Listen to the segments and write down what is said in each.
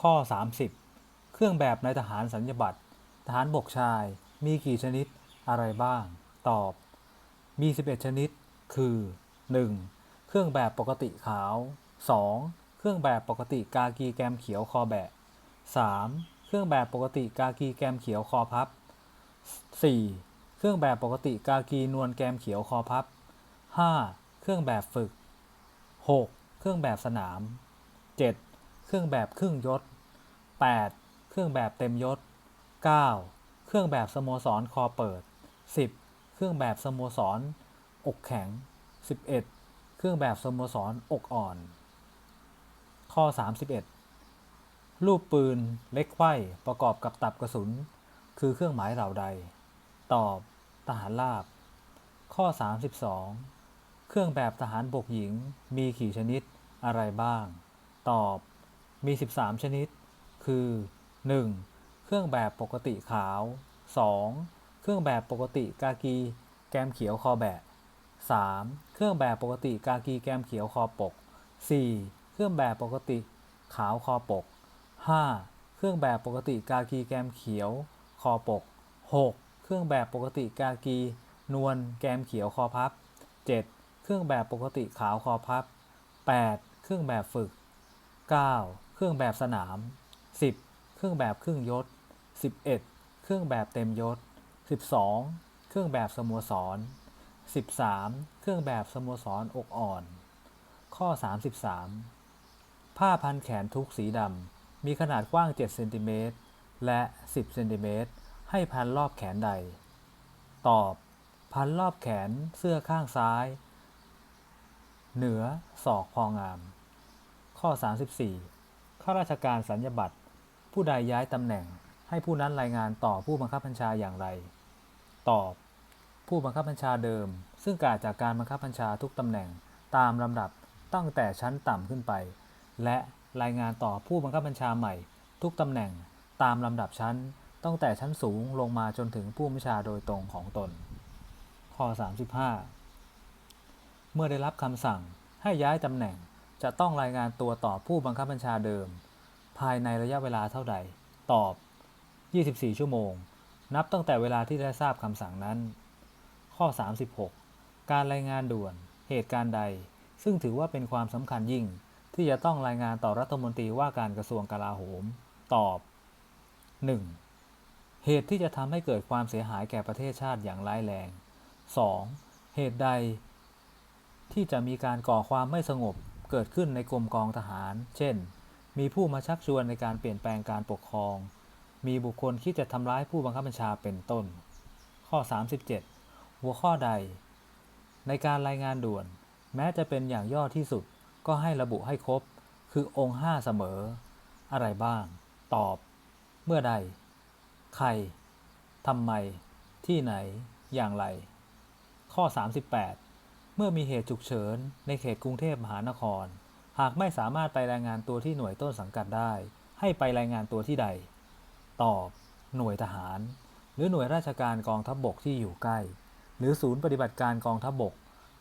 ข้อ 30 เครื่องแบบในทหารสัญญบัตรทหารบกชายมีกี่ชนิดอะไรบ้าง ตอบ มี 11 ชนิด คือ 1. เครื่องแบบปกติขาว 2. เครื่องแบบปกติกากีแกมเขียวคอแบะ 3. เครื่องแบบปกติกากีแกมเขียวคอพับ 4. เครื่องแบบปกติกากีนวลแกมเขียวคอพับ 5. เครื่องแบบฝึก 6. เครื่องแบบสนาม 7. เครื่องแบบครึ่งยศ 8. เครื่องแบบเต็มยศ 9. เครื่องแบบสโมสรคอเปิด 10. เครื่องแบบสโมสร อกแข็ง 11. เครื่องแบบสโมสรอกอ่อน ข้อ 31 รูปปืนเล็กไข้ประกอบกับตับกระสุน คือเครื่องหมายเหล่าใด ตอบทหารราบ ข้อ 32 เครื่องแบบทหารบกหญิงมีกี่ชนิดอะไรบ้าง ตอบ มี 13 ชนิด คือ 1. เครื่องแบบปกติขาว 2. เครื่องแบบปกติกากี แกมเขียวคอแบะ 3. เครื่องแบบปกติกากีแกมเขียวคอปก 4. เครื่องแบบปกติขาวคอปก 5. เครื่องแบบปกติกากีแกมเขียวคอปก 6. เครื่องแบบปกติกากี นวลแกมเขียวคอพับ 7. เครื่องแบบปกติขาวคอพับ 8. เครื่องแบบฝึก 9. เครื่องแบบสนาม 10. เครื่องแบบครึ่งยศ 11. เครื่องแบบเต็มยศ 12. เครื่องแบบสโมสร 13. เครื่องแบบสโมสรอกอ่อน ข้อ 33 ผ้าพันแขนทุกสีดำ มีขนาดกว้าง 7 เซนติเมตร และ 10 เซนติเมตร ให้พันรอบแขนใด ตอบ พันรอบแขนเสื้อข้างซ้าย เหนือศอกพองาม ข้อ 34 ข้าราชการสัญญบัตร ผู้ใดย้ายตำแหน่ง ให้ผู้นั้นรายงานต่อผู้บังคับบัญชาอย่างไร ตอบ ผู้บังคับบัญชาเดิม ซึ่งกาจากการบังคับบัญชาทุกตำแหน่งตามลำดับตั้งแต่ชั้นต่ำขึ้นไป และรายงานต่อผู้บังคับบัญชาใหม่ ทุกตำแหน่งตามลำดับชั้นตั้งแต่ชั้นสูงลงมาจนถึงผู้บัญชาโดยตรงของตน ข้อ 35 เมื่อได้รับคำสั่งให้ย้ายตำแหน่ง จะต้องรายงานตัวต่อผู้บังคับบัญชาเดิม ภายในระยะเวลาเท่าใด ตอบ 24 ชั่วโมง นับตั้งแต่เวลาที่ได้ทราบคำสั่งนั้น ข้อ 36 การรายงานด่วน เหตุการณ์ใด ซึ่งถือว่าเป็นความสำคัญยิ่ง ที่จะต้องรายงานต่อรัฐมนตรีว่าการกระทรวงกลาโหม ตอบ 1. เหตุที่จะทำให้เกิดความเสียหายแก่ประเทศชาติอย่างร้ายแรง 2. เหตุใด ที่จะมีการก่อความไม่สงบ เกิดขึ้นในกรมกองทหาร เช่น มีผู้มาชักชวนในการเปลี่ยนแปลงการปกครอง มีบุคคลคิดจะทำร้ายผู้บังคับบัญชาเป็นต้น ข้อ 37 หัวข้อใด ในการรายงานด่วน แม้จะเป็นอย่างย่อที่สุดก็ให้ระบุให้ครบ คือองค์ 5 เสมอ อะไรบ้าง ตอบ เมื่อใด ใครทำไม ที่ไหน อย่างไร ข้อ 38 เมื่อมีเหตุฉุกเฉินในเขตกรุงเทพมหานคร หากไม่สามารถไปรายงานตัวที่หน่วยต้นสังกัดได้ ให้ไปรายงานตัวที่ใด ตอบ หน่วยทหาร หรือหน่วยราชการกองทัพบบกที่อยู่ใกล้ หรือศูนย์ปฏิบัติการกองทัพบบก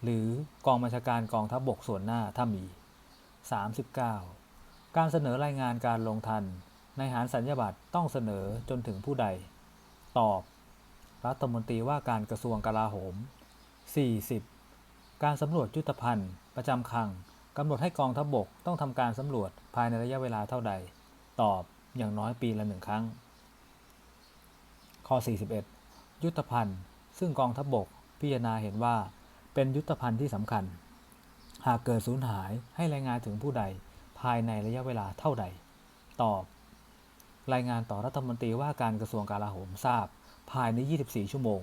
หรือกองบัญชาการกองทัพบบกส่วนหน้าถ้ามี 39 การเสนอรายงานการลงทัน ในหารสัญญาบัตรต้องเสนอจนถึงผู้ใด ตอบ รัฐมนตรีว่าการกระทรวงกลาโหม 40 การสำรวจยุทธภัณฑ์ประจำคลังกำหนดให้กองทัพบบกต้องทำการสำรวจภายในระยะเวลาเท่าใด ตอบอย่างน้อยปีละหนึ่งครั้ง ข้อ 41 ยุทธภัณฑ์ ซึ่งกองทัพบบกพิจารณาเห็นว่าเป็นยุทธภัณฑ์ที่สำคัญ หากเกิดสูญหายให้รายงานถึงผู้ใดภายในระยะเวลาเท่าใด ตอบ รายงานต่อรัฐมนตรีว่าการกระทรวงกลาโหมทราบ ภายใน 24 ชั่วโมง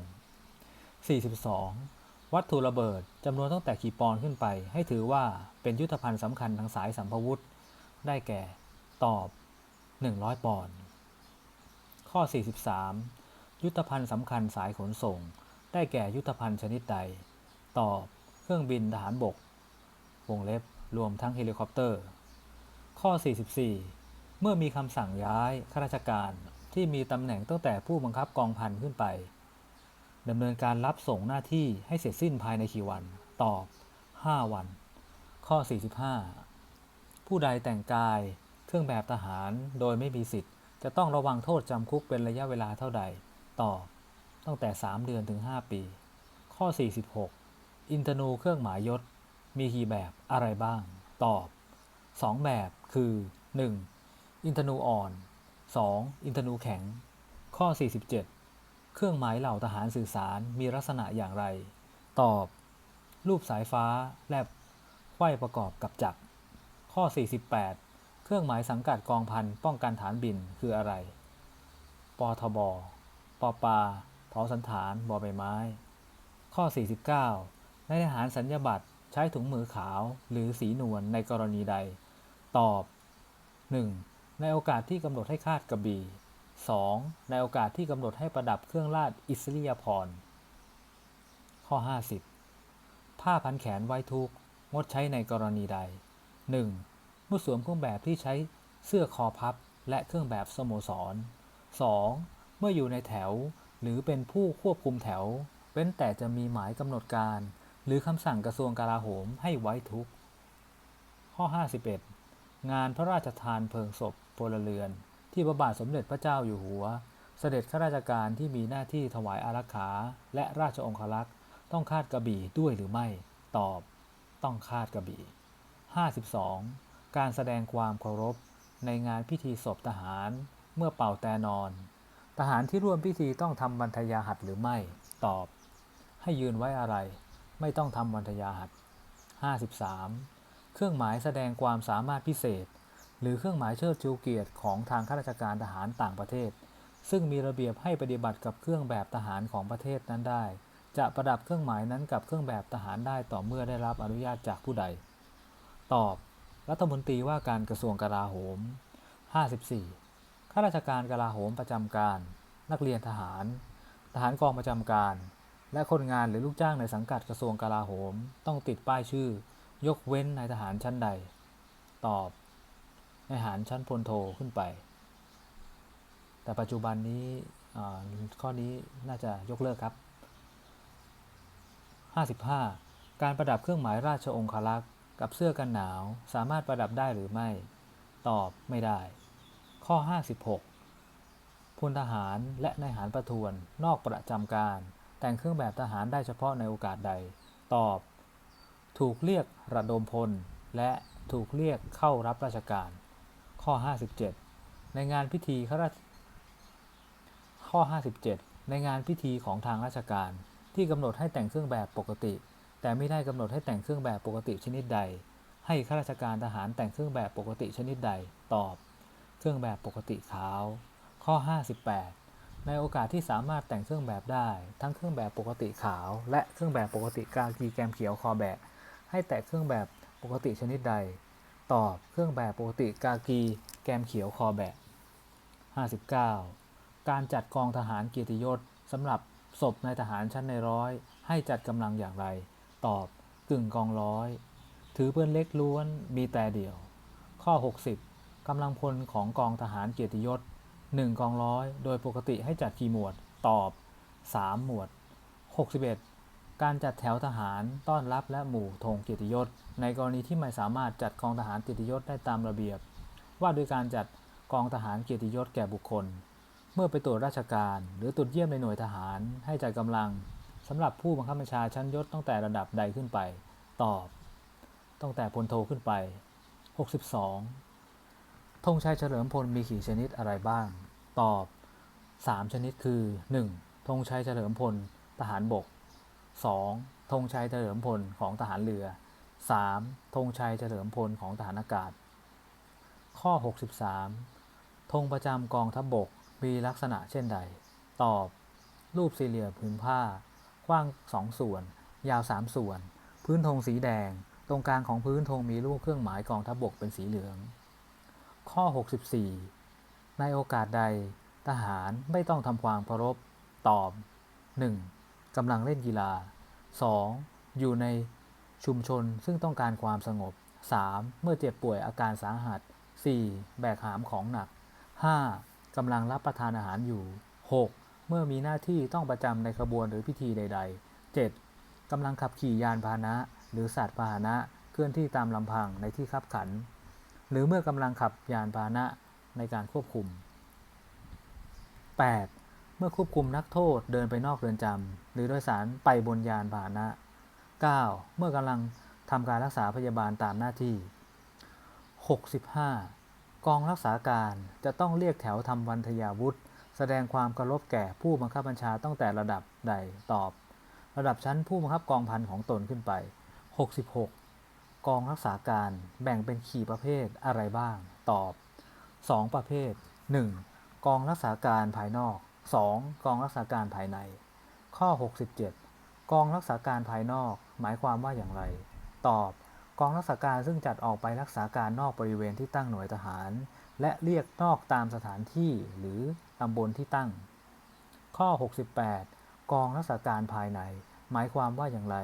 42 วัตถุระเบิดจำนวนตั้งแต่กี่ปอนขึ้นไป ให้ถือว่าเป็นยุทธภัณฑ์สำคัญทางสายสัมภวุธ ได้แก่ตอบ 100 ปอนด์ข้อ 43 ยุทธภัณฑ์สำคัญสายขนส่ง ได้แก่ยุทธภัณฑ์ชนิดใด ตอบ เครื่องบินทหารบก วงเล็บรวมทั้งเฮลิคอปเตอร์ ข้อ 44 เมื่อมีคำสั่งย้ายข้าราชการที่มีตำแหน่งตั้งแต่ผู้บังคับกองพันขึ้นไป ดำเนินการรับส่งหน้าที่ให้เสร็จสิ้นภายในกี่วัน ตอบ 5 วัน ข้อ 45 ผู้ใดแต่งกายเครื่องแบบทหารโดยไม่มีสิทธิ์ จะต้องระวังโทษจำคุกเป็นระยะเวลาเท่าใด ตอบ ตั้งแต่ 3 เดือนถึง 5 ปี ข้อ 46 อินทนูเครื่องหมายยศ มีกี่แบบอะไรบ้าง ตอบ 2 แบบคือ 1. อินทนูอ่อน 2. อินทนูแข็ง ข้อ 47 เครื่องหมายเหล่าทหารสื่อสารมีลักษณะอย่างไร ตอบ รูปสายฟ้าแลบไขว้ประกอบกับจักร ข้อ 48 เครื่องหมายสังกัดกองพันป้องกันฐานบินคืออะไร ปทบ ปปาทอสันฐาน บอใบไม้ ข้อ 49 ในทหารสัญญาบัตรใช้ถุงมือขาวหรือสีนวลในกรณีใด ตอบ 1. ในโอกาสที่กำหนดให้คาดกระบี่ 2. ในโอกาสที่กำหนดให้ประดับเครื่องราชอิสริยาภรณ์ข้อ 50 ผ้าพันแขนไว้ทุกงดใช้ในกรณีใด 1. เมื่อสวมเครื่องแบบที่ใช้เสื้อคอพับและเครื่องแบบสโมสร 2. เมื่ออยู่ในแถวหรือเป็นผู้ควบคุมแถว เว้นแต่จะมีหมายกำหนดการ หรือคำสั่งกระทรวงกลาโหมให้ไว้ทุกข์ข้อ 51 งานพระราชทานเพลิงศพพลเรือน ที่พระบาทสมเด็จพระเจ้าอยู่หัว เสด็จข้าราชการที่มีหน้าที่ถวายอารักขา และราชองครักษ์ต้องคาดกระบี่ด้วยหรือไม่ ตอบ ต้องคาดกระบี่ 52. การแสดงความเคารพในงานพิธีศพทหารเมื่อเป่าแต่นอน ทหารที่ร่วมพิธีต้องทำบรรทยาหัตหรือไม่ ตอบ ให้ยืนไว้อะไร ไม่ต้องทำบรรทยาหัต 53. เครื่องหมายแสดงความสามารถพิเศษ หรือเครื่องหมายเชิดชูเกียรติของทางข้าราชการทหารต่างประเทศ ซึ่งมีระเบียบให้ปฏิบัติกับเครื่องแบบทหารของประเทศนั้นได้ จะประดับเครื่องหมายนั้นกับเครื่องแบบทหารได้ต่อเมื่อได้รับอนุญาตจากผู้ใด ตอบ รัฐมนตรีว่าการกระทรวงกลาโหม 54 ข้าราชการกลาโหมประจำการ นักเรียนทหาร ทหารกองประจำการ และคนงานหรือลูกจ้างในสังกัดกระทรวงกลาโหม ต้องติดป้ายชื่อ ยกเว้นนายทหารชั้นใด ตอบ ทหารชั้นพลโทขึ้นไป แต่ปัจจุบันนี้ข้อนี้น่าจะยกเลิกครับ 55 การประดับเครื่องหมายราชองครักษ์กับเสื้อกันหนาวสามารถประดับได้หรือไม่ ตอบไม่ได้ ข้อ 56พลทหารและนายทหารประทวนนอกประจำการ แต่งเครื่องแบบทหารได้เฉพาะในโอกาสใด ตอบ ถูกเรียกระดมพลและถูกเรียกเข้ารับราชการ ข้อ 57 ในงานพิธีข้าราชข้อ 57 ในงานพิธีของทางราชการ ที่กำหนดให้แต่งเครื่องแบบปกติ แต่ไม่ได้กำหนดให้แต่งเครื่องแบบปกติชนิดใด ให้ข้าราชการทหารแต่งเครื่องแบบปกติชนิดใด ตอบ เครื่องแบบปกติขาว ข้อ 58 ในโอกาสที่สามารถแต่งเครื่องแบบได้ ทั้งเครื่องแบบปกติขาว และเครื่องแบบปกติกากีแกมเขียวคอแบะให้แต่งเครื่องแบบปกติชนิดใด ตอบเครื่องแบบปกติกากี แกมเขียวคอแบะ59 การจัดกองทหารเกียรติยศสำหรับศพนายทหารชั้นในร้อย ให้จัดกำลังอย่างไร ตอบกึ่งกองร้อย ถือปืนเล็กล้วนมีแต่เดี่ยว ข้อ 60 กำลังพลของกองทหารเกียรติยศ 1 กองร้อย โดยปกติให้จัดกี่หมวด ตอบ 3 หมวด 61 การจัดแถวทหารต้อนรับและหมู่ธงเกียรติยศ ในกรณีที่ไม่สามารถจัดกองทหารเกียรติยศได้ตามระเบียบ ว่าโดยการจัดกองทหารเกียรติยศแก่บุคคล เมื่อไปตรวจราชการ หรือตรวจเยี่ยมในหน่วยทหารให้จัดกำลังสำหรับผู้บังคับบัญชาชั้นยศตั้งแต่ระดับใดขึ้นไป ตอบ ตั้งแต่พลโทขึ้นไป 62ธงชัยเฉลิมพลมีกี่ชนิดอะไรบ้าง ตอบ 3 ชนิดคือ 1. ธงชัยเฉลิมพล ทหารบก 2. ธงชัยเฉลิมพลของทหารเรือ 3. ธงชัยเฉลิมพลของทหารอากาศ ข้อ 63 ธงประจำกองทัพบบกมีลักษณะเช่นใด ตอบ รูปสี่เหลี่ยมผืนผ้า กว้าง 2 ส่วน ยาว 3 ส่วน พื้นธงสีแดง ตรงกลางของพื้นธงมีรูปเครื่องหมายกองทัพบบกเป็นสีเหลือง ข้อ 64 ในโอกาสใดทหารไม่ต้องทำความเคารพ ตอบ 1. กำลังเล่นกีฬา 2. อยู่ในชุมชนซึ่งต้องการความสงบ 3. เมื่อเจ็บป่วยอาการสาหัส 4. แบกหามของหนัก 5. กำลังรับประทานอาหารอยู่ 6. เมื่อมีหน้าที่ต้องประจำในขบวนหรือพิธีใด ๆ 7. กำลังขับขี่ยานพาหนะ หรือสัตว์พาหนะเคลื่อนที่ตามลำพังในที่คับขัน หรือเมื่อกำลังขับยานพาหนะในการควบคุม 8. เมื่อควบคุมนักโทษเดินไปนอกเรือนจำหรือโดยสารไปบนยานพาหนะ 9. เมื่อกำลังทำการรักษาพยาบาลตามหน้าที่ 65. กองรักษาการจะต้องเรียกแถวทำวันทยาวุธ แสดงความเคารพแก่ผู้บังคับบัญชาตั้งแต่ระดับใดตอบ ระดับชั้นผู้บังคับกองพันของตนขึ้นไป 66 กองรักษาการแบ่งเป็นขี่ประเภทอะไรบ้าง ตอบ 2 ประเภท 1. กองรักษาการภายนอก 2. กองรักษาการภายใน ข้อ 67 กองรักษาการภายนอก หมายความว่าอย่างไร ตอบ กองรักษาการซึ่งจัดออกไปรักษาการนอกบริเวณที่ตั้งหน่วยทหาร และเรียกนอกตามสถานที่หรือตำบลที่ตั้ง ข้อ 68 กองรักษาการภายใน หมายความว่าอย่างไร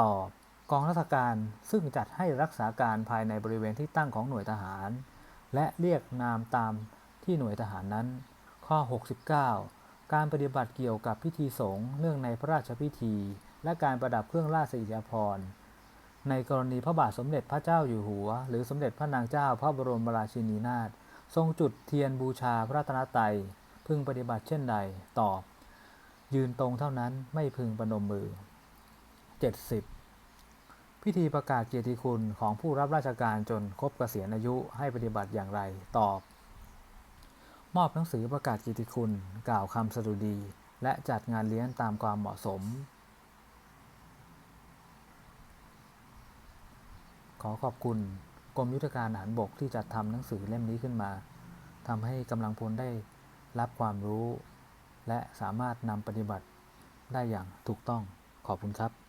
ตอบ กองรักษาการซึ่งจัดให้รักษาการภายในบริเวณที่ตั้งของหน่วยทหาร และเรียกนามตามที่หน่วยทหารนั้น ข้อ 69 การปฏิบัติเกี่ยวกับพิธีสงฆ์เนื่องในพระราชพิธี และการประดับเครื่องราชอิสริยาภรณ์ในกรณีพระบาทสมเด็จพระเจ้าอยู่หัว หรือสมเด็จพระนางเจ้าพระบรมราชินีนาถทรงจุดเทียนบูชาพระตนตรัยพึงปฏิบัติเช่นใด ตอบ ยืนตรงเท่านั้นไม่พึงประนมมือ 70 พิธีประกาศเกียรติคุณของผู้รับราชการจนครบเกษียณอายุให้ปฏิบัติอย่างไร ตอบ มอบหนังสือประกาศกียรติคุณ กล่าวคำสดุดี และจัดงานเลี้ยงตามความเหมาะสม ขอขอบคุณกรมยุทธการอาหารบกที่จัดทำหนังสือเล่มนี้ขึ้นมาทำให้กำลังพลได้รับความรู้ และสามารถนำปฏิบัติได้อย่างถูกต้องขอบคุณครับ